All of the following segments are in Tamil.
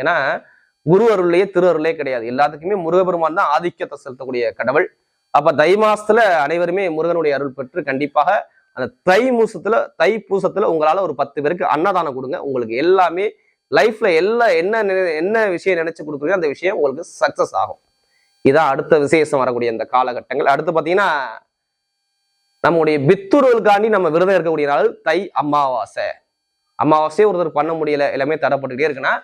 ஏன்னா குரு அருள்லயே திரு அருளே கிடையாது. எல்லாத்துக்குமே முருகபெருமான் தான் ஆதிக்கத்தை செலுத்தக்கூடிய கடவுள். அப்ப தை மாசத்துல அனைவருமே முருகனுடைய அருள் பெற்று கண்டிப்பாக அந்த தை மூசத்துல தை பூசத்துல உங்களால ஒரு பத்து பேருக்கு அன்னதானம் கொடுங்க. உங்களுக்கு எல்லாமே லைஃப்ல எல்லா என்ன என்ன விஷயம் நினைச்சு கொடுக்குறீங்க அந்த விஷயம் உங்களுக்கு சக்சஸ் ஆகும். இதான் அடுத்த விசேஷம் வரக்கூடிய இந்த காலகட்டங்கள். அடுத்து பாத்தீங்கன்னா நம்முடைய பித்துருவல்காண்டி நம்ம விரதம் இருக்கக்கூடிய நாள் தை அமாவாசை. அமாவாசையே ஒருத்தர் பண்ண முடியல. எல்லாமே தடப்பட்டுக்கிட்டே இருக்குன்னா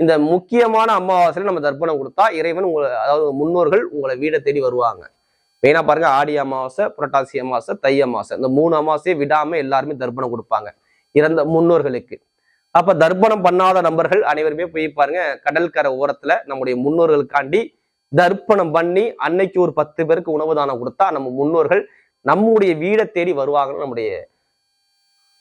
இந்த முக்கியமான அமாவாசையில் நம்ம தர்ப்பணம் கொடுத்தா இறைவன் உங்களை அதாவது முன்னோர்கள் உங்களை வீடை தேடி வருவாங்க. மெயினாக பாருங்க ஆடி அமாவாசை புரட்டாசி அமாவாசை தை அமாவாசை. இந்த மூணு அமாவாசையை விடாமல் எல்லாருமே தர்ப்பணம் கொடுப்பாங்க. இறந்த முன்னோர்களுக்கு. அப்போ தர்ப்பணம் பண்ணாத நபர்கள் அனைவருமே போய் பாருங்க கடற்கரை ஓரத்தில் நம்முடைய முன்னோர்களுக்காண்டி தர்ப்பணம் பண்ணி அன்னைக்கு ஒரு பத்து பேருக்கு உணவு தானம் கொடுத்தா நம்ம முன்னோர்கள் நம்முடைய வீடை தேடி வருவாங்கன்னு நம்முடைய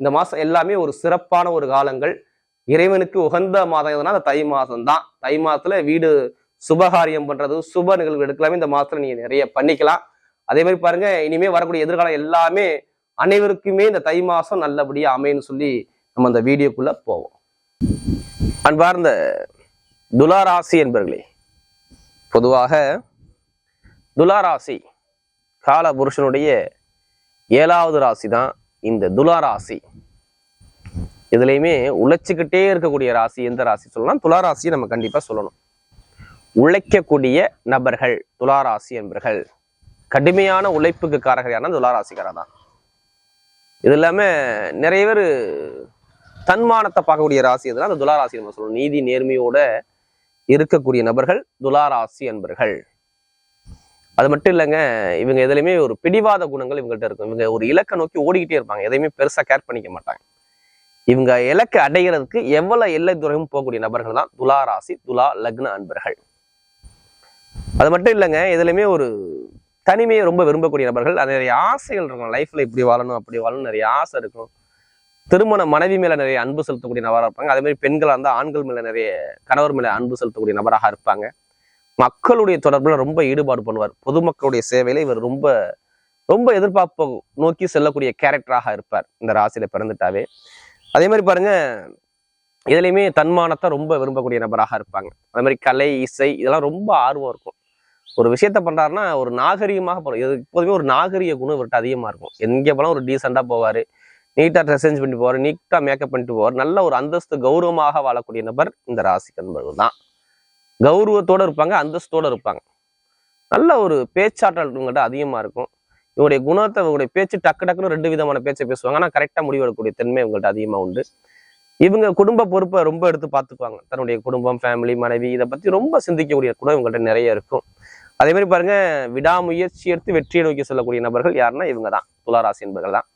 இந்த மாதம் எல்லாமே ஒரு சிறப்பான ஒரு காலங்கள். இறைவனுக்கு உகந்த மாதம் எதுனா அந்த தை மாதம் தான் தை மாதத்துல வீடு சுபகாரியம் பண்றது சுப நிகழ்வு எடுக்கலாமே இந்த மாதத்துல நீங்க நிறைய பண்ணிக்கலாம். அதே மாதிரி பாருங்க இனிமே வரக்கூடிய எதிர்காலம் எல்லாமே அனைவருக்குமே இந்த தை மாதம் நல்லபடியா அமையன்னு சொல்லி நம்ம அந்த வீடியோக்குள்ள போவோம். அன்பார்ந்த துலாராசி என்பர்களே பொதுவாக துலாராசி கால புருஷனுடைய ஏழாவது ராசி தான் இந்த துலாராசி இதுலையுமே உழைச்சிக்கிட்டே இருக்கக்கூடிய ராசி எந்த ராசி சொல்லலாம் துளாராசியை நம்ம கண்டிப்பா சொல்லணும். உழைக்கக்கூடிய நபர்கள் துளாராசி என்பர்கள் கடுமையான உழைப்புக்கு காரகரான துளாராசிக்காரர் தான். இது இல்லாம நிறைய பேர் தன்மானத்தை பார்க்கக்கூடிய ராசி எதுனா அந்த துளாராசி நம்ம சொல்லணும். நீதி நேர்மையோட இருக்கக்கூடிய நபர்கள் துளாராசி என்பர்கள். அது மட்டும் இல்லைங்க இவங்க எதுலையுமே ஒரு பிடிவாத குணங்கள் இவங்கள்ட்ட இருக்கும். இவங்க ஒரு இலக்கை நோக்கி ஓடிக்கிட்டே இருப்பாங்க. எதையுமே பெருசா கேர் பண்ணிக்க மாட்டாங்க. இவங்க இலக்கை அடைகிறதுக்கு எவ்வளவு எல்லை துறையும் போகக்கூடிய நபர்கள் தான் துலா ராசி துலா லக்ன அன்பர்கள். அது மட்டும் இல்லைங்க இதுலையுமே ஒரு தனிமையை ரொம்ப விரும்பக்கூடிய நபர்கள். அது நிறைய ஆசைகள் இருக்கும் லைஃப்ல இப்படி வாழணும் அப்படி வாழணும் நிறைய ஆசை இருக்கும். திருமண மனைவி மேல நிறைய அன்பு செலுத்தக்கூடிய நபராக இருப்பாங்க. அதே மாதிரி பெண்களாக இருந்தால் ஆண்கள் மேல நிறைய கணவர் மேல அன்பு செலுத்தக்கூடிய நபராக இருப்பாங்க. மக்களுடைய தொடர்புல ரொம்ப ஈடுபாடு பண்ணுவார். பொதுமக்களுடைய சேவையில இவர் ரொம்ப ரொம்ப எதிர்பார்ப்பு நோக்கி செல்லக்கூடிய கேரக்டராக இருப்பார். இந்த ராசியில பிறந்துட்டாவே. அதே மாதிரி பாருங்க இதுலையுமே தன்மானத்தை ரொம்ப விரும்பக்கூடிய நபராக இருப்பாங்க. அதே மாதிரி கலை இசை இதெல்லாம் ரொம்ப ஆர்வம் இருக்கும். ஒரு விஷயத்த பண்ணுறாருன்னா ஒரு நாகரிகமாக போகிறோம் இது எப்போதுமே ஒரு நாகரிக குணம் இவர்கிட்ட அதிகமாக இருக்கும். எங்கே போனால் ஒரு டீசெண்டாக போவார் நீட்டாக ட்ரெஸ் சேஞ்ச் பண்ணிட்டு போவார் நீட்டாக மேக்கப் பண்ணிட்டு போவார் நல்ல ஒரு அந்தஸ்து கௌரவமாக வாழக்கூடிய நபர் இந்த ராசி கண்பர்கள் தான். கௌரவத்தோடு இருப்பாங்க அந்தஸ்தோடு இருப்பாங்க. நல்ல ஒரு பேச்சாற்றல் உங்கள்கிட்ட அதிகமாக இருக்கும். இவங்களுடைய குணத்தை இவங்களுடைய பேச்சு டக்கு டக்குன்னு ரெண்டு விதமான பேச்சை பேசுவாங்க. ஆனால் கரெக்டாக முடிவெடுக்கக்கூடிய தன்மை இவங்கள்ட்ட அதிகமாக உண்டு. இவங்க குடும்ப பொறுப்பை ரொம்ப எடுத்து பார்த்துக்குவாங்க தன்னுடைய குடும்பம் ஃபேமிலி மனைவி இதை பற்றி ரொம்ப சிந்திக்கக்கூடிய குணம் இவங்கள்ட்ட நிறைய இருக்கும். அதே மாதிரி பாருங்க விடாமுயற்சி எடுத்து வெற்றியை நோக்கி சொல்லக்கூடிய நபர்கள் யாருன்னா இவங்க தான் துளாராசி என்பர்கள் தான்.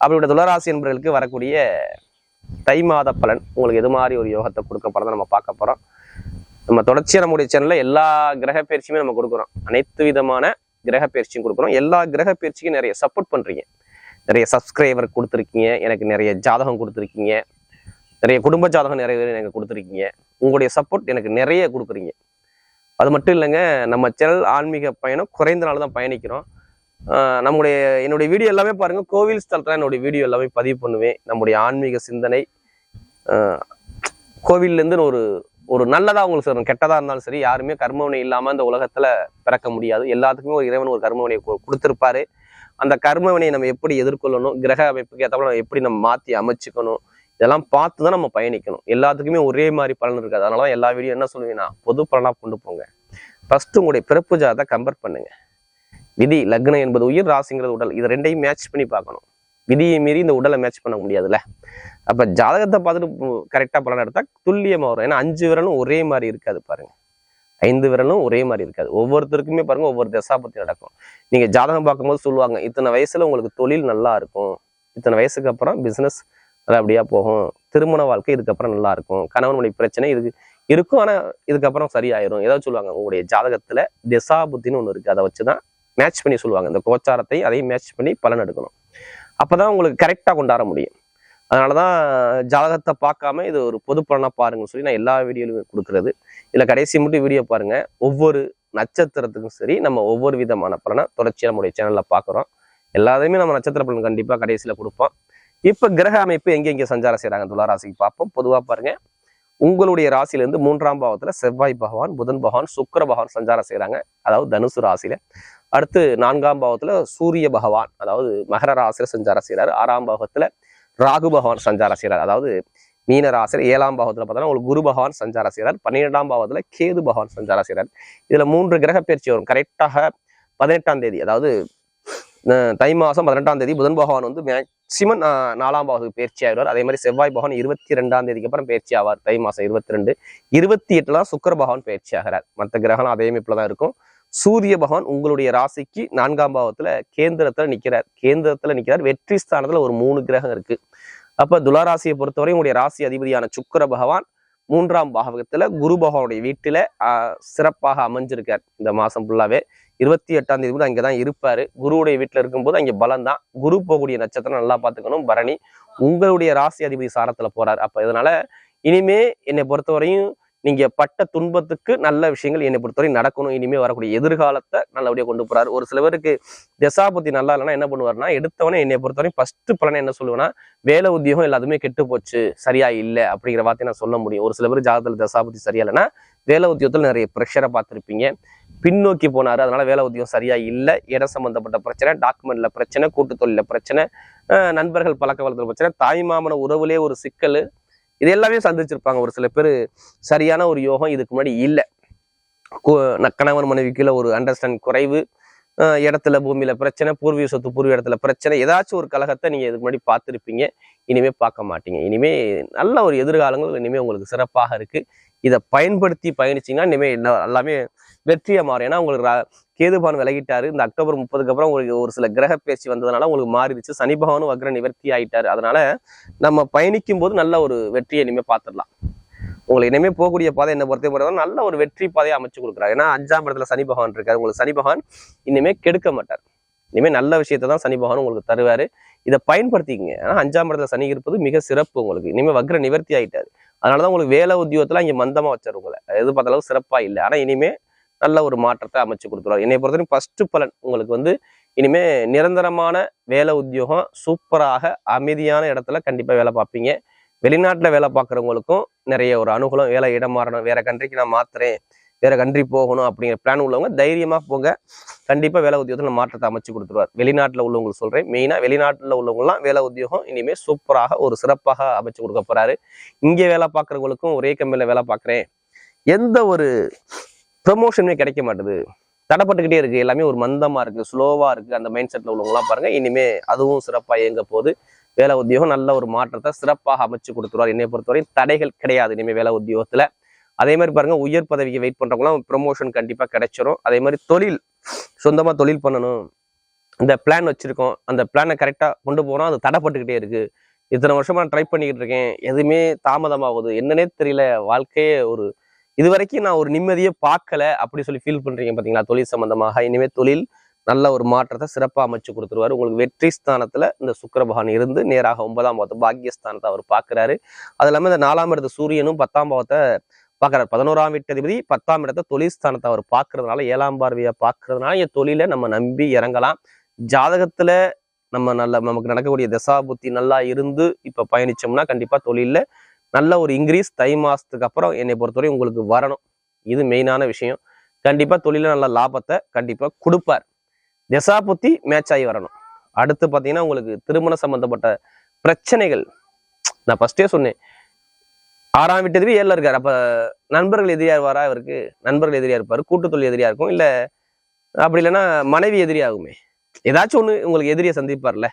அப்படிப்பட்ட துளாராசி என்பர்களுக்கு வரக்கூடிய தை மாத பலன் உங்களுக்கு எது மாதிரி ஒரு யோகத்தை கொடுக்க போறதை நம்ம பார்க்க போறோம். நம்ம தொடர்ச்சியாக நம்முடைய சேனல்ல எல்லா கிரக பயிற்சியுமே நம்ம கொடுக்குறோம். அனைத்து விதமான கிரக பயிற்சியும் கொடுக்குறோம். எல்லா கிரக பயிற்சிக்கும் நிறைய சப்போர்ட் பண்ணுறீங்க நிறைய சப்ஸ்கிரைபர் கொடுத்துருக்கீங்க. எனக்கு நிறைய ஜாதகம் கொடுத்துருக்கீங்க. நிறைய குடும்ப ஜாதகம் நிறைய பேர் எனக்கு கொடுத்துருக்கீங்க. உங்களுடைய சப்போர்ட் எனக்கு நிறைய கொடுக்குறீங்க. அது மட்டும் இல்லைங்க நம்ம சேனல் ஆன்மீக பயணம் குறைந்த நாள் தான் பயணிக்கிறோம். நம்முடைய என்னுடைய வீடியோ எல்லாமே பாருங்கள் கோவில் ஸ்தலத்தில் என்னுடைய வீடியோ எல்லாமே பதிவு பண்ணுவேன். நம்முடைய ஆன்மீக சிந்தனை கோவில்லேருந்து ஒரு ஒரு நல்லதா உங்களுக்கு சொல்லணும் கெட்டதா இருந்தாலும் சரி யாருமே கர்மவினை இல்லாம இந்த உலகத்துல பிறக்க முடியாது. எல்லாத்துக்குமே ஒரு இறைவன் ஒரு கர்மவினை கொடுத்துருப்பாரு கொடுத்திருப்பாரு. அந்த கர்மவினையை நம்ம எப்படி எதிர்கொள்ளணும் கிரக அமைப்புக்கு ஏற்றப்பட நம்ம எப்படி நம்ம மாத்தி அமைச்சுக்கணும் இதெல்லாம் பார்த்து தான் நம்ம பயணிக்கணும். எல்லாத்துக்குமே ஒரே மாதிரி பலன் இருக்காது. அதனால தான் எல்லா வீடியோ என்ன சொல்லுவீங்கன்னா பொது பலனா கொண்டு போங்க. ஃபர்ஸ்ட் உங்களுடைய பிறப்பு ஜாதத்தை கம்பேர் பண்ணுங்க. விதி லக்னம் என்பது உயிர் ராசிங்கிறது உடல். இது ரெண்டையும் மேட்ச் பண்ணி பார்க்கணும். விதியை மீறி இந்த உடலை மேட்ச் பண்ண முடியாதுல்ல? அப்ப ஜாதகத்தை பார்த்துட்டு கரெக்டா பலன் எடுத்தா துல்லியமா வரும். ஏன்னா அஞ்சு விரலும் ஒரே மாதிரி இருக்காது பாருங்க. ஐந்து விரலும் ஒரே மாதிரி இருக்காது. ஒவ்வொருத்தருக்குமே பாருங்க ஒவ்வொரு தசாபத்தி நடக்கும். நீங்க ஜாதகம் பார்க்கும்போது சொல்லுவாங்க இத்தனை வயசுல உங்களுக்கு தொழில் நல்லா இருக்கும். இத்தனை வயசுக்கு அப்புறம் பிசினஸ் நல்லபடியா போகும். திருமண வாழ்க்கை இதுக்கப்புறம் நல்லா இருக்கும். கணவன் மனைவி பிரச்சனை இதுக்கு இருக்கும். ஆனா இதுக்கப்புறம் சரியாயிரும். ஏதாவது சொல்லுவாங்க உங்களுடைய ஜாதகத்துல திசாபுத்தின்னு ஒண்ணு இருக்கு. அதை வச்சுதான் மேட்ச் பண்ணி சொல்லுவாங்க. இந்த கோச்சாரத்தை அதையும் மேட்ச் பண்ணி பலன் எடுக்கணும். அப்போதான் உங்களுக்கு கரெக்டாக கொண்டாட முடியும். அதனால தான் ஜாதகத்தை பார்க்காம இது ஒரு பொது பலனா பாருங்கன்னு சொல்லி நான் எல்லா வீடியோலையும் கொடுக்குறது. இல்லை கடைசி மட்டும் வீடியோ பாருங்க. ஒவ்வொரு நட்சத்திரத்துக்கும் சரி நம்ம ஒவ்வொரு விதமான பலனை தொடர்ச்சியாக நம்முடைய சேனலில் பார்க்குறோம். எல்லாத்தையுமே நம்ம நட்சத்திர பலன் கண்டிப்பாக கடைசியில் கொடுப்போம். இப்போ கிரக அமைப்பு எங்கே எங்கே சஞ்சாரம் செய்கிறாங்க துளாராசிக்கு பார்ப்போம். பொதுவாக பாருங்கள் உங்களுடைய ராசியிலேருந்து மூன்றாம் பாவத்தில் செவ்வாய் பகவான் புதன் பகவான் சுக்கர பகவான் சஞ்சாரம் செய்கிறாங்க அதாவது தனுசு ராசியில. அடுத்து நான்காம் பாவத்தில் சூரிய பகவான் அதாவது மகர ராசியில சஞ்சாரம் செய்கிறார் ஆறாம் பாவத்தில் ராகு பகவான் சஞ்சாரம் செய்கிறார் அதாவது மீன ராசியில் ஏழாம் பாவத்தில் பார்த்தோன்னா உங்களுக்கு குரு பகவான் சஞ்சாரம் செய்கிறார் பன்னிரெண்டாம் பாவத்தில் கேது பகவான் சஞ்சாரம் செய்கிறார் இதில் மூன்று கிரக பயிற்சி வரும். கரெக்டாக பதினெட்டாம் தேதி அதாவது தை மாதம் பதினெட்டாம் தேதி புதன் பகவான் வந்து மேக்சிமம் நாலாம் பாவத்துக்கு பயிற்சி ஆயிடுவார். அதே மாதிரி செவ்வாய் பகவான் இருபத்தி ரெண்டாம் தேதிக்கு அப்புறம் பயிற்சி ஆவார். தை மாதம் இருபத்தி ரெண்டு இருபத்தி எட்டுலாம் சுக்கர பகவான் பயிற்சி ஆகிறார். மற்ற கிரகம் அதே அமைப்புல தான் இருக்கும். சூரிய பகவான் உங்களுடைய ராசிக்கு நான்காம் பாவத்துல கேந்திரத்துல நிக்கிறார். கேந்திரத்துல நிக்கிறார். வெற்றி ஸ்தானத்துல ஒரு மூணு கிரகம் இருக்கு. அப்ப துளாராசியை பொறுத்தவரை உங்களுடைய ராசி அதிபதியான சுக்கிர பகவான் மூன்றாம் பாகத்துல குரு பகவானுடைய வீட்டுல சிறப்பாக அமைஞ்சிருக்கார். இந்த மாசம் ஃபுல்லாவே இருபத்தி எட்டாம் தேதி கூட அங்கதான் இருப்பாரு. குருவுடைய வீட்டுல இருக்கும்போது அங்க பலம் தான் குரு போகக்கூடிய நட்சத்திரம் நல்லா பார்த்துக்கணும். பரணி உங்களுடைய ராசி அதிபதி சாரத்துல போறாரு. அப்ப இதனால இனிமே என்னை பொறுத்தவரையும் நீங்க பட்ட துன்பத்துக்கு நல்ல விஷயங்கள் என்னை பொறுத்தவரை நடக்கணும். இனிமே வரக்கூடிய எதிர்காலத்தை நல்லபடியாக கொண்டு போறாரு. ஒரு சில பேருக்கு பற்றி நல்லா இல்லைன்னா என்ன பண்ணுவாருன்னா எடுத்தவனே என்னை பொறுத்தவரை ஃபர்ஸ்ட் பலனை என்ன சொல்லுவேன்னா வேலை உத்தியோகம் எல்லாத்துமே கெட்டு போச்சு சரியா இல்லை அப்படிங்கிற வார்த்தையை நான் சொல்ல முடியும். ஒரு சில பேர் ஜாதகத்தில் பற்றி சரியா இல்லைன்னா வேலை உத்தியோகத்தில் நிறைய ப்ரெஷரை பார்த்துருப்பீங்க. பின்னோக்கி போனார் அதனால வேலை உத்தியோகம் சரியா இல்லை இடம் சம்பந்தப்பட்ட பிரச்சனை டாக்குமெண்ட்ல பிரச்சனை கூட்டு தொழில பிரச்சனை நண்பர்கள் பழக்க வளர்த்துற பிரச்சனை தாய்மாமன உறவுலே ஒரு சிக்கல் இது எல்லாமே சந்திச்சிருப்பாங்க ஒரு சில பேர். சரியான ஒரு யோகம் இதுக்கு முன்னாடி இல்லை. கணவன் மனைவிக்குள்ள ஒரு அண்டர்ஸ்டாண்ட் குறைவு. இடத்துல பூமியில பிரச்சனை பூர்வீக சொத்து பூர்வீக இடத்துல பிரச்சனை ஏதாச்சும் ஒரு கழகத்தை நீங்க இதுக்கு முன்னாடி பார்த்துருப்பீங்க. இனிமே பார்க்க மாட்டீங்க. இனிமே நல்ல ஒரு எதிர்காலங்கள் இனிமே உங்களுக்கு சிறப்பாக இருக்கு. இதை பயன்படுத்தி பயணிச்சீங்கன்னா இனிமே என்ன- எல்லாமே வெற்றியை மாறும். ஏன்னா உங்களுக்கு கேதுபான் விலகிட்டாரு இந்த அக்டோபர் முப்பதுக்கு அப்புறம் உங்களுக்கு ஒரு சில கிரக பேச்சு வந்ததுனால உங்களுக்கு மாறிடுச்சு. சனி பகவானும் வக்ர நிவர்த்தி ஆயிட்டாரு. அதனால நம்ம பயணிக்கும் போது நல்ல ஒரு வெற்றியை இனிமே பார்த்துடலாம் உங்களுக்கு இனிமே போகக்கூடிய பாதை என்ன பொறுத்த பொறுத்தவரை நல்ல ஒரு வெற்றி பாதையை அமைச்சு கொடுக்குறாரு. ஏன்னா அஞ்சாம் இடத்துல சனி பகவான் இருக்காரு. உங்களுக்கு சனி பகவான் இனிமே கெடுக்க மாட்டார். இனிமே நல்ல விஷயத்தை தான் சனி பகவான் உங்களுக்கு தருவாரு. இதை பயன்படுத்திக்கங்க. ஏன்னா அஞ்சாம் இடத்துல சனி இருப்பது மிக சிறப்பு உங்களுக்கு. இனிமே வக்ர நிவர்த்தி ஆயிட்டாரு. அதனாலதான் உங்களுக்கு வேலை உத்தியோகத்துல இங்க மந்தமா வச்சாரு உங்களை எது பார்த்த அளவு சிறப்பா இல்லை. ஆனா இனிமே நல்ல ஒரு மாற்றத்தை அமைச்சு கொடுத்துருவார். என்னை பொறுத்தவரைக்கும் ஃபர்ஸ்ட் பலன் உங்களுக்கு வந்து இனிமே நிரந்தரமான வேலை உத்தியோகம் சூப்பராக அமைதியான இடத்துல கண்டிப்பாக வேலை பார்ப்பீங்க. வெளிநாட்டில் வேலை பார்க்குறவங்களுக்கும் நிறைய ஒரு அனுகூலம் வேலை இடம் மாறணும் வேற கண்ட்ரிக்கு நான் மாத்துறேன் வேற கண்ட்ரி போகணும் அப்படிங்கிற பிளான் உள்ளவங்க தைரியமாக போங்க. கண்டிப்பாக வேலை உத்தியோகத்தில் மாற்றத்தை அமைச்சு கொடுத்துருவார். வெளிநாட்டில் உள்ளவங்களுக்கு சொல்கிறேன் மெயினாக வெளிநாட்டில் உள்ளவங்கலாம் வேலை உத்தியோகம் இனிமேல் சூப்பராக ஒரு சிறப்பாக அமைச்சு கொடுக்க போறாரு. இங்கே வேலை பார்க்குறவங்களுக்கும் ஒரே கம்பெனியில் வேலை பார்க்குறேன். எந்த ஒரு ப்ரமோஷனே கிடைக்க மாட்டுது. தடைப்பட்டுக்கிட்டே இருக்கு. எல்லாமே ஒரு மந்தமா இருக்கு. ஸ்லோவா இருக்கு. அந்த மைண்ட் செட்ல உள்ளவங்களாம் பாருங்க. இனிமே அதுவும் சிறப்பா இயங்க போது வேலை உத்தியோகம் நல்ல ஒரு மாற்றத்தை சிறப்பாக அமைச்சு கொடுத்துருவார். என்னை பொறுத்தவரை தடைகள் கிடையாது. இனிமேல் வேலை உத்தியோகத்துல. அதே மாதிரி பாருங்க உயர் பதவிக்கு வெயிட் பண்றவங்களாம் ப்ரொமோஷன் கண்டிப்பா கிடைச்சிரும். அதே மாதிரி தொழில் சொந்தமா தொழில் பண்ணணும். இந்த பிளான் வச்சிருக்கோம். அந்த பிளானை கரெக்டா கொண்டு போறோம். அது தடைப்பட்டுக்கிட்டே இருக்கு. இத்தனை வருஷமா ட்ரை பண்ணிக்கிட்டு இருக்கேன். எதுவுமே தாமதமாகுது. என்னன்னே தெரியல. வாழ்க்கையே ஒரு இது வரைக்கும் நான் ஒரு நிம்மதியை பார்க்கல அப்படி சொல்லி ஃபீல் பண்றீங்க பாத்தீங்களா? தொழில் சம்பந்தமாக. இனிமே தொழில் நல்ல ஒரு மாற்றத்தை சிறப்பாக அமைச்சு கொடுத்துருவாரு. உங்களுக்கு வெற்றி ஸ்தானத்தில் இந்த சுக்கரபகவான் இருந்து நேராக ஒன்பதாம் பாவத்தை பாக்கியஸ்தானத்தை அவர் பார்க்குறாரு அது இல்லாமல் இந்த நாலாம் இடத்து சூரியனும் பத்தாம் பாவத்தை பார்க்குறாரு பதினோராம் வீட்டதிபதி பத்தாம் இடத்தை தொழில் ஸ்தானத்தை அவர் பார்க்கறதுனால ஏழாம் பார்வையை பார்க்கறதுனால என் தொழிலை நம்ம நம்பி இறங்கலாம். ஜாதகத்தில் நம்ம நல்ல நமக்கு நடக்கக்கூடிய தசா புத்தி நல்லா இருந்து இப்போ பயணிச்சோம்னா கண்டிப்பாக தொழிலில் நல்ல ஒரு இன்க்ரீஸ் தை மாதத்துக்கு அப்புறம் என்னை பொறுத்தவரை உங்களுக்கு வரணும். இது மெயினான விஷயம். கண்டிப்பாக தொழிலில் நல்ல லாபத்தை கண்டிப்பாக கொடுப்பார். திசா புத்தி மேட்ச் ஆகி வரணும். அடுத்து பார்த்தீங்கன்னா உங்களுக்கு திருமண சம்மந்தப்பட்ட பிரச்சனைகள். நான் ஃபஸ்ட்டே சொன்னேன். ஆறாம் வீட்டதிபதி ஏழில் இருக்கார். அப்போ நண்பர்கள் எதிரியாக வரா இவருக்கு? நண்பர்கள் எதிரியாக இருப்பார். கூட்டுத்தொழில் எதிரியாக இருக்கும். இல்லை அப்படி இல்லைன்னா மனைவி எதிரியாகுமே. ஏதாச்சும் ஒன்று உங்களுக்கு எதிரியை சந்திப்பார்ல.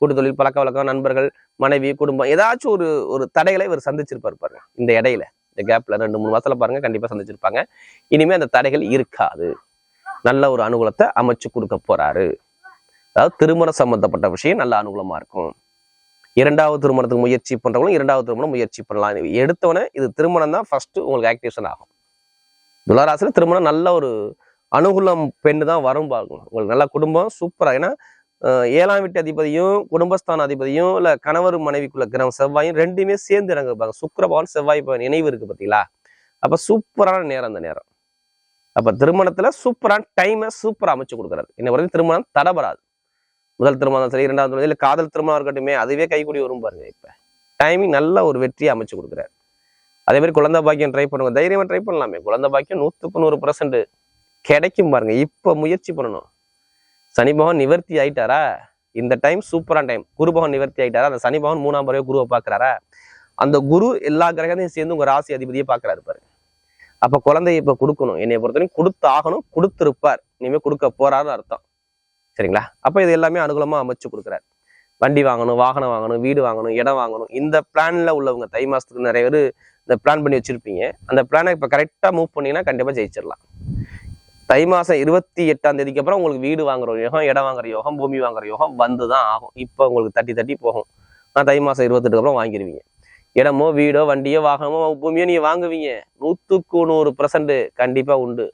கூட்டுத்தொழில் பழக்க வழக்கம் நண்பர்கள் மனைவி குடும்பம் ஏதாச்சும் ஒரு ஒரு தடைகளை இவர் சந்திச்சிருப்பாரு பாருங்க. இந்த இடையில இந்த கேப்ல ரெண்டு மூணு மாசத்துல பாருங்க கண்டிப்பா சந்திச்சிருப்பாங்க. இனிமே அந்த தடைகள் இருக்காது. நல்ல ஒரு அனுகூலத்தை அமைச்சு கொடுக்க போறாரு. அதாவது திருமணம் சம்பந்தப்பட்ட விஷயம் நல்ல அனுகூலமா இருக்கும். இரண்டாவது திருமணத்துக்கு முயற்சி பண்றவங்களும் இரண்டாவது திருமணம் முயற்சி பண்ணலாம். எடுத்தவொடனே இது திருமணம் தான் ஃபர்ஸ்ட் உங்களுக்கு ஆக்டிவேஷன் ஆகும். துளாராசில திருமணம் நல்ல ஒரு அனுகூலம் பெண்ணு தான் வரும் பார்க்கணும் உங்களுக்கு நல்ல குடும்பம் சூப்பரா ஏன்னா ஏழாம் வீட்டு அதிபதியும் குடும்பஸ்தான அதிபதியும் இல்ல கணவர் மனைவிக்குள்ள கிரகம் செவ்வாயும் ரெண்டுமே சேர்ந்து இறங்க சுக்கரபவன் செவ்வாய் பவன் இணைவு இருக்கு பாத்தீங்களா? அப்ப சூப்பரான நேரம் அந்த நேரம். அப்ப திருமணத்துல சூப்பரான டைமை சூப்பரா அமைச்சு கொடுக்குறாரு. என்ன வரைக்கும் திருமணம் தடபடாது. முதல் திருமணம் சரி இரண்டாவது திருமணம் இல்ல காதல் திருமணம் இருக்கட்டுமே அதுவே கைகூடி வரும் பாருங்க இப்ப. டைமிங் நல்ல ஒரு வெற்றியை அமைச்சு கொடுக்குறாரு. அதே மாதிரி குழந்தை பாக்கியம் ட்ரை பண்ணுங்க. தைரியமா ட்ரை பண்ணலாமே. குழந்தை பாக்கியம் நூத்துக்கு நூறு பர்சன்ட் கிடைக்கும் பாருங்க. இப்ப முயற்சி பண்ணணும். சனி பகவான் நிவர்த்தி ஆயிட்டாரா? இந்த டைம் சூப்பரான டைம் குரு பகவான் நிவர்த்தி ஆயிட்டாரா? அந்த சனி பகவான் மூணாம் பறவை குருவை பார்க்குறாரா? அந்த குரு எல்லா கிரகத்தையும் சேர்ந்து உங்க ராசி அதிபதியை பார்க்குறாரு பாரு. அப்போ குழந்தைய இப்போ கொடுக்கணும். என்னை பொறுத்தவரைக்கும் கொடுத்து ஆகணும் கொடுத்துருப்பார். இனிமேல் கொடுக்க போறாருன்னு அர்த்தம். சரிங்களா? அப்போ இது எல்லாமே அனுகூலமா அமைச்சு கொடுக்குறாரு. வண்டி வாங்கணும் வாகனம் வாங்கணும் வீடு வாங்கணும் இடம் வாங்கணும். இந்த பிளான்ல உள்ளவங்க தை மாசத்துக்கு நிறைய பேர் இந்த பிளான் பண்ணி வச்சிருப்பீங்க. அந்த பிளானை இப்போ கரெக்டாக மூவ் பண்ணீங்கன்னா கண்டிப்பாக ஜெயிச்சிடலாம். தை மாதம் இருபத்தி எட்டாம் தேதிக்கு அப்புறம் உங்களுக்கு வீடு வாங்குற யோகம் இடம் வாங்குற யோகம் பூமி வாங்குற யோகம் வந்து தான் ஆகும். இப்போ உங்களுக்கு தட்டி தட்டி போகும். ஆனால் தை மாதம் இருபத்தெட்டுக்கு அப்புறம் வாங்கிடுவீங்க இடமோ வீடோ வண்டியோ வாகனமோ பூமியோ நீங்கள் வாங்குவீங்க. நூற்றுக்கு நூறு பர்சன்ட் கண்டிப்பாக உண்டு.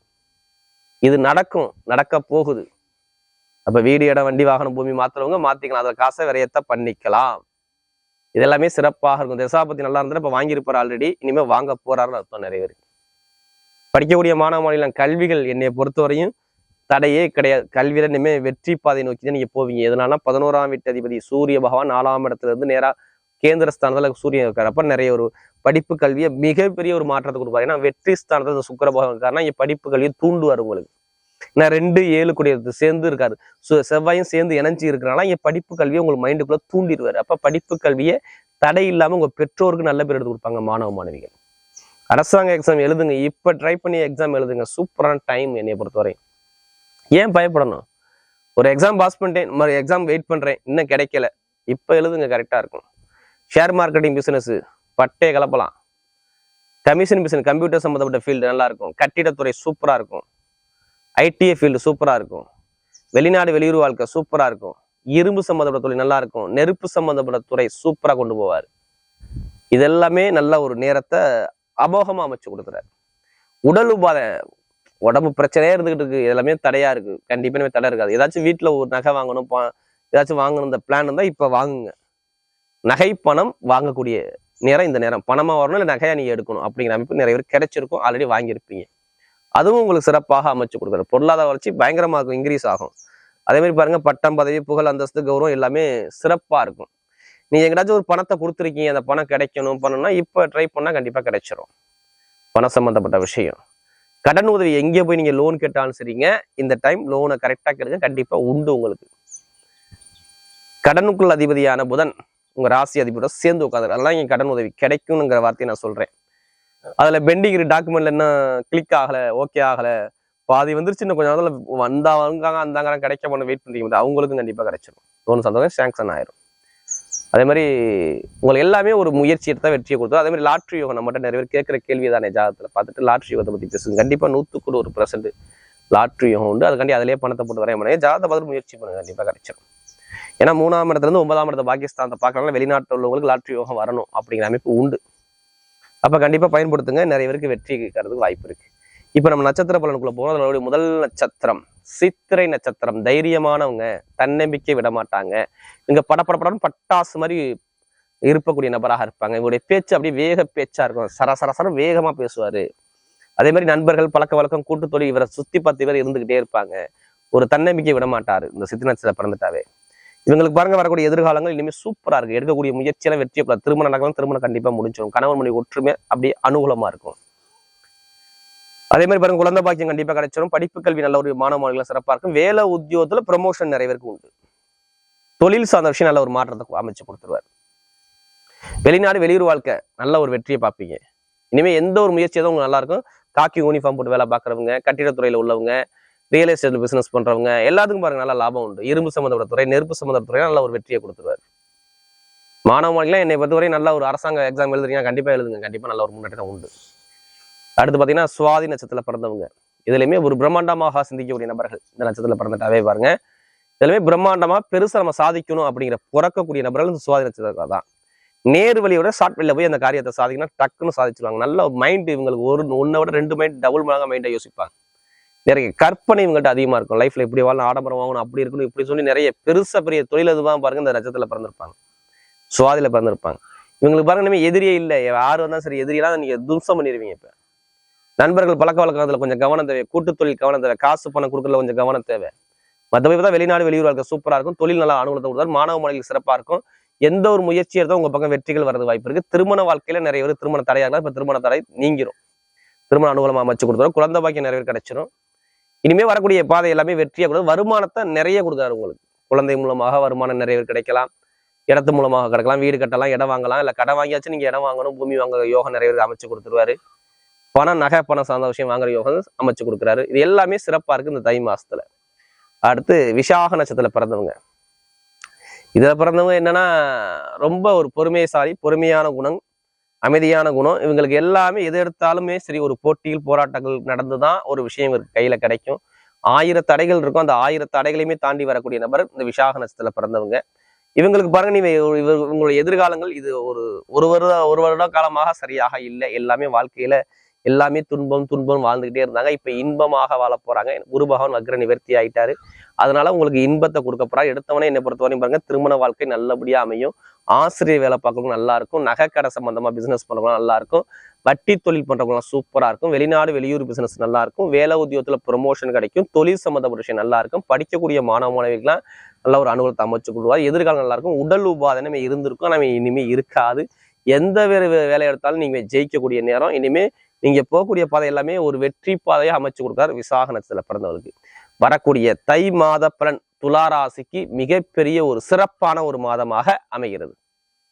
இது நடக்கும் நடக்க போகுது. அப்போ வீடு இடம் வண்டி வாகனம் பூமி மாற்றுறவங்க மாற்றிக்கலாம் அதில் காசை விரயத்தை பண்ணிக்கலாம். இதெல்லாமே சிறப்பாக இருக்கும். திசாபத்தி நல்லா இருந்தால் இப்போ வாங்கியிருப்பார் ஆல்ரெடி இனிமேல் வாங்க போகிறாருன்னு அர்த்தம் நிறைய பேர் படிக்கக்கூடிய மாணவ மாநிலம் கல்விகள் என்னை பொறுத்தவரையும் தடையே கிடையாது. கல்வியில இனிமே வெற்றி பாதை நோக்கி தான் நீங்க போவீங்க. எதனால பதினோராம் வீட்டு அதிபதி சூரிய பகவான் நாலாம் இடத்துல இருந்து நேரா கேந்திர ஸ்தானத்துல சூரியன் இருக்கிறப்ப நிறைய ஒரு படிப்பு கல்வியை மிகப்பெரிய ஒரு மாற்றத்தை கொடுப்பாரு. ஏன்னா வெற்றி ஸ்தானத்துல இந்த சுக்கிர பகவான் இருக்காருன்னா இங்க படிப்பு கல்வியை தூண்டுவார் உங்களுக்கு. நான் ரெண்டு ஏழு குடியரசு சேர்ந்து இருக்காரு. செவ்வாயும் சேர்ந்து இணைஞ்சி இருக்கிறனால இங்க படிப்பு கல்வியை உங்களுக்கு மைண்டுக்குள்ள தூண்டிடுவாரு. அப்ப படிப்பு கல்வியை தடை இல்லாம உங்க பெற்றோருக்கு நல்ல பேர் எடுத்து கொடுப்பாங்க மாணவ மாணவிகள். அரசாங்க எக்ஸாம் எழுதுங்க. இப்போ ட்ரை பண்ணி எக்ஸாம் எழுதுங்க. சூப்பரான டைம் என்னை பொறுத்தவரை. ஏன் பயப்படணும்? ஒரு எக்ஸாம் பாஸ் பண்ணிட்டேன். மறு எக்ஸாம் வெயிட் பண்ணுறேன் இன்னும் கிடைக்கல. இப்போ எழுதுங்க. கரெக்டாக இருக்கும். ஷேர் மார்க்கெட்டிங் பிஸ்னஸ்ஸு பட்டே கலப்பலாம். கமிஷன் பிஸ்னஸ் கம்ப்யூட்டர் சம்மந்தப்பட்ட ஃபீல்டு நல்லா இருக்கும். கட்டிடத்துறை சூப்பராக இருக்கும். ஐடிஐ ஃபீல்டு சூப்பராக இருக்கும். வெளிநாடு வெளியூர் வாழ்க்கை சூப்பராக இருக்கும். இரும்பு சம்மந்தப்பட்ட தொழில் நல்லா இருக்கும். நெருப்பு சம்மந்தப்பட்ட துறை சூப்பராக கொண்டு போவார். இதெல்லாமே நல்ல ஒரு நேரத்தை அமோகமா அமைச்சு கொடுக்குறாரு. உடல் உபாதை உடம்பு பிரச்சனையே இருந்துகிட்டு இருக்கு. எல்லாமே தடையா இருக்கு. கண்டிப்பா நம்ம தடை இருக்காது. ஏதாச்சும் வீட்டுல ஒரு நகை வாங்கணும் ஏதாச்சும் வாங்கணும் இந்த பிளான் இருந்தா இப்ப வாங்குங்க. நகை பணம் வாங்கக்கூடிய நேரம் இந்த நேரம். பணமா வரணும் இல்லை நகையா நீங்க எடுக்கணும் அப்படிங்கிற அமைப்பு நிறைய பேர் கிடைச்சிருக்கும். ஆல்ரெடி வாங்கியிருப்பீங்க. அதுவும் உங்களுக்கு சிறப்பாக அமைச்சு கொடுக்குற பொருளாதார வளர்ச்சி பயங்கரமாக இருக்கும். இன்க்ரீஸ் ஆகும். அதே மாதிரி பாருங்க பட்டம் பதவி புகழ் அந்தஸ்து கௌரவம் எல்லாமே சிறப்பா இருக்கும். நீங்க எங்கேயாச்சும் ஒரு பணத்தை கொடுத்துருக்கீங்க அந்த பணம் கிடைக்கணும் பண்ணணும்னா இப்ப ட்ரை பண்ணா கண்டிப்பா கிடைச்சிரும். பணம் சம்மந்தப்பட்ட விஷயம். கடன் உதவி எங்கே போய் நீங்க லோன் கேட்டாலும் சரிங்க இந்த டைம் லோனை கரெக்டாக கேளுங்க கண்டிப்பா உண்டு உங்களுக்கு. கடனுக்குள் அதிபதியான புதன் உங்க ராசி அதிபதியோட சேர்ந்து உட்காந்து அதெல்லாம் இங்கே கடன் உதவி கிடைக்கும்ங்கிற வார்த்தையை நான் சொல்றேன். அதுல பெண்டிங் டாக்குமெண்ட்ல என்ன கிளிக் ஆகல ஓகே ஆகல. பாதி வந்துருச்சு இன்னும் கொஞ்ச நேரத்துல வந்தா வந்தாங்க அந்தாங்க கிடைக்க போன வெயிட் பண்றீங்க. அவங்களுக்கும் கண்டிப்பாக கிடைச்சிடும் லோன் சந்தோஷம் சாங்ஷன் ஆயிரும். அதே மாதிரி உங்களுக்கு எல்லாமே ஒரு முயற்சி எடுத்தா வெற்றியை கொடுத்தோம் அதே மாதிரி லாட்ரி யோகம் நம்மகிட்ட நிறைய பேர் கேட்குற கேள்வி தானே ஜாதகத்தில். பார்த்துட்டு லாட்ரி யோகத்தை பற்றி பேசுங்க. கண்டிப்பாக நூற்றுக்கு ஒரு பர்சன்ட் லாட்ரி யோகம் உண்டு. அதுக்காண்டி அதிலே பணத்தை போட்டு வரைய முடியாது. ஜாதகத்தை பார்த்து முயற்சி பண்ணுங்க. கண்டிப்பாக கிடைச்சிடும் ஏன்னா மூணாம் இடத்துலேருந்து ஒன்பதாம் இடத்த பாகிஸ்தானத்தை பார்க்கறதுனால வெளிநாட்டில் உள்ளவங்களுக்கு லாட்ரி யோகம் வரணும் அப்படிங்கிற அமைப்பு உண்டு. அப்போ கண்டிப்பாக பயன்படுத்துங்க. நிறைய பேருக்கு வெற்றி கிடைக்கிறதுக்கு வாய்ப்பு இருக்குது இப்போ நம்ம நட்சத்திர பலனுக்குள்ள போனோம் அதனுடைய முதல் நட்சத்திரம் சித்திரை நட்சத்திரம். தைரியமானவங்க தன்னம்பிக்கை விட மாட்டாங்க இங்க படப்படப்படம் பட்டாசு மாதிரி இருப்பக்கூடிய நபராக இருப்பாங்க. இவருடைய பேச்சு அப்படியே வேக பேச்சா இருக்கும். சரசரசர வேகமா பேசுவாரு. அதே மாதிரி நண்பர்கள் பழக்க வழக்கம் கூட்டு தொழில் இவரை சுத்தி பத்து பேர் இருந்துகிட்டே இருப்பாங்க. ஒரு தன்னம்பிக்கை விட மாட்டாரு இந்த சித்தி நட்சத்திரம் பிறந்துட்டாவே. இவங்களுக்கு பாருங்க வரக்கூடிய எதிர்காலங்கள் இனிமேல் சூப்பரா இருக்கு எடுக்கக்கூடிய முயற்சியெல்லாம் வெற்றி திருமணம் நடக்கலாம் திருமணம் கண்டிப்பா முடிஞ்சிடும். கணவன் மணி ஒற்றுமை அப்படியே அனுகூலமா இருக்கும். அதே மாதிரி பாருங்க குழந்தை பாக்கியம் கண்டிப்பா கிடைச்சிடும் படிப்பு கல்வி நல்ல ஒரு மாணவர்களை சிறப்பாக சிறப்பா இருக்கும். வேலை உத்தியோகத்துல ப்ரமோஷன் நிறைய பேருக்கு உண்டு. தொழில் சார்ந்த விஷயம் நல்ல ஒரு மாற்றத்தை அமைச்சு கொடுத்துருவார். வெளிநாடு வெளியூர் வாழ்க்கை நல்ல ஒரு வெற்றியை பார்ப்பீங்க. இனிமே எந்த ஒரு முயற்சி எதுவும் உங்களுக்கு நல்லா இருக்கும். காக்கி யூனிஃபார்ம் போட்டு வேலை பார்க்குறவங்க கட்டிடத்துறையில உள்ளவங்க ரியல் எஸ்டேட் பிசினஸ் பண்றவங்க எல்லாத்துக்கும் பாருங்க நல்ல லாபம் உண்டு. இரும்பு சம்மந்தப்பட்ட துறை நெருப்பு சம்மந்தப்பட்ட துறை நல்ல ஒரு வெற்றியை கொடுத்துருவார். மாணவ என்னை பொறுத்தவரை நல்ல ஒரு அரசாங்க எக்ஸாம் எழுதுறீங்க கண்டிப்பா எழுதுங்க. கண்டிப்பா நல்ல ஒரு முன்னேற்றம் உண்டு. அடுத்து பார்த்தீங்கன்னா சுவாதி நட்சத்திரத்தில் பிறந்தவங்க. இதுலையுமே ஒரு பிரம்மாண்டமாக சிந்திக்கக்கூடிய நபர்கள் இந்த நட்சத்திரத்தில் பிறந்துட்டாவே பாருங்க. இதுலையுமே பிரம்மாண்டமா பெருசா நம்ம சாதிக்கணும் அப்படிங்கிற பிறக்கக்கூடிய நபர்கள் இந்த சுவாதி நட்சத்திரத்தில் தான். நேர் வழியோட ஷார்ட் வெளியில் போய் அந்த காரியத்தை சாதிக்கணும் டக்குன்னு சாதிச்சிருவாங்க. நல்ல மைண்ட் இவங்களுக்கு ஒரு ஒன்றை விட ரெண்டு மைண்ட் டபுள் மடங்காக மைண்டை யோசிப்பாங்க. நிறைய கற்பனை இவங்கள்ட்ட அதிகமா இருக்கும். லைஃப்ல இப்படி வாழணும் ஆடம்பரம் வாங்கணும் அப்படி இருக்கணும் இப்படி சொல்லி நிறைய பெருசா பெரிய தொழில் எதுவாக பாருங்க இந்த நட்சத்திரத்தில் பிறந்திருப்பாங்க. சுவாதியில் பிறந்திருப்பாங்க. இவங்களுக்கு பாருங்க இனிமே எதிரியே இல்லை. யார் வந்தாலும் சரி எதிரியெல்லாம் நீங்க தும்சம் பண்ணிடுவீங்க இப்ப. நண்பர்கள் பழக்க வழக்கத்தில் கொஞ்சம் கவனம் தேவை. கூட்டு தொழில் கவனம் தேவை. காசு பணம் கொடுக்கறதுல கொஞ்சம் கவனம் தேவை. மற்றபடி தான் வெளிநாடு வெளியூர் வாழ்க்கை சூப்பரா இருக்கும். தொழில் நல்லா அனுகூலத்தை கொடுத்தாரு மாணவ மாணவிகள் சிறப்பா இருக்கும். எந்த ஒரு முயற்சி எடுத்தால் உங்க பக்கம் வெற்றிகள் வரது வாய்ப்பு இருக்கு. திருமண வாழ்க்கையில நிறைய பேர் திருமண தடையாக இருந்தா திருமண தடை நீங்கிரும். திருமண அனுகூலமாக அமைச்சு கொடுத்துரும். குழந்தை பாக்கியம் நிறைய பேர் கிடைச்சிரும். இனிமே வரக்கூடிய பாதை எல்லாமே வெற்றியாக கொடுத்து வருமானத்தை நிறைய கொடுக்குறாரு உங்களுக்கு. குழந்தை மூலமாக வருமானம் நிறைய பேர் கிடைக்கலாம். இடத்து மூலமாக கிடைக்கலாம். வீடு கட்டலாம் இடம் வாங்கலாம். இல்லை கடை வாங்கியாச்சும் நீங்க இடம் வாங்கணும். பூமி வாங்க யோகம் நிறைய பேர் அமைச்சு கொடுத்துருவாரு. பணம் நகை பணம் சார்ந்த விஷயம் வாங்குற யோகம் அமைச்சு கொடுக்குறாரு. இது எல்லாமே சிறப்பா இருக்கு இந்த தை மாசத்துல. அடுத்து விஷாக நட்சத்திரத்தில் பிறந்தவங்க. இதுல பிறந்தவங்க என்னன்னா ரொம்ப ஒரு பொறுமையசாலி பொறுமையான குணம் அமைதியான குணம். இவங்களுக்கு எல்லாமே எது எடுத்தாலுமே சரி ஒரு போட்டியில் போராட்டங்கள் நடந்துதான் ஒரு விஷயம் இவருக்கு கையில கிடைக்கும். ஆயிரம் தடைகள் இருக்கும். அந்த ஆயிரம் தடைகளையுமே தாண்டி வரக்கூடிய நபர் இந்த விஷாக நட்சத்திரத்தில் பிறந்தவங்க. இவங்களுக்கு பாருங்க நீங்க இவங்களுடைய எதிர்காலங்கள் இது ஒரு ஒரு வருட ஒரு வருட காலமாக சரியாக இல்லை. எல்லாமே வாழ்க்கையில எல்லாமே துன்பம் துன்பம் வாழ்ந்துகிட்டே இருந்தாங்க. இப்போ இன்பமாக வாழ போறாங்க. குரு பகவான் வக்ர நிவர்த்தி ஆயிட்டாரு. அதனால உங்களுக்கு இன்பத்தை கொடுக்க போறா எடுத்தவனே என்னை பொறுத்தவரையும் பாருங்க திருமண வாழ்க்கை நல்லபடியா அமையும். ஆசிரியர் வேலை பார்க்கறவங்க நல்லா இருக்கும் நகைக்கடை சம்பந்தமா பிசினஸ் பண்றவங்க நல்லா இருக்கும் வட்டி தொழில் பண்றவங்க சூப்பரா இருக்கும். வெளிநாடு வெளியூர் பிசினஸ் நல்லா இருக்கும் வேலை உத்தியோகத்துல ப்ரொமோஷன் கிடைக்கும். தொழில் சம்பந்தப்பட்ட விஷயம் நல்லா இருக்கும் படிக்கக்கூடிய மாணவ மாணவிகளாம் நல்ல ஒரு அனுகூலத்தை அமைச்சு கொடுவார் எதிர்காலம் நல்லா இருக்கும் உடல் உபாதனமே இருந்திருக்கும். நம்ம இனிமே இருக்காது. எந்த வேறு வே- வேலை எடுத்தாலும் நீங்க ஜெயிக்கக்கூடிய நேரம். இனிமே நீங்க போகக்கூடிய பாதை எல்லாமே ஒரு வெற்றி பாதையை அமைச்சு கொடுத்தார் விசாக நட்சத்திரத்தில் பிறந்தவருக்கு. வரக்கூடிய தை மாத பலன் துளாராசிக்கு மிகப்பெரிய ஒரு சிறப்பான ஒரு மாதமாக அமைகிறது.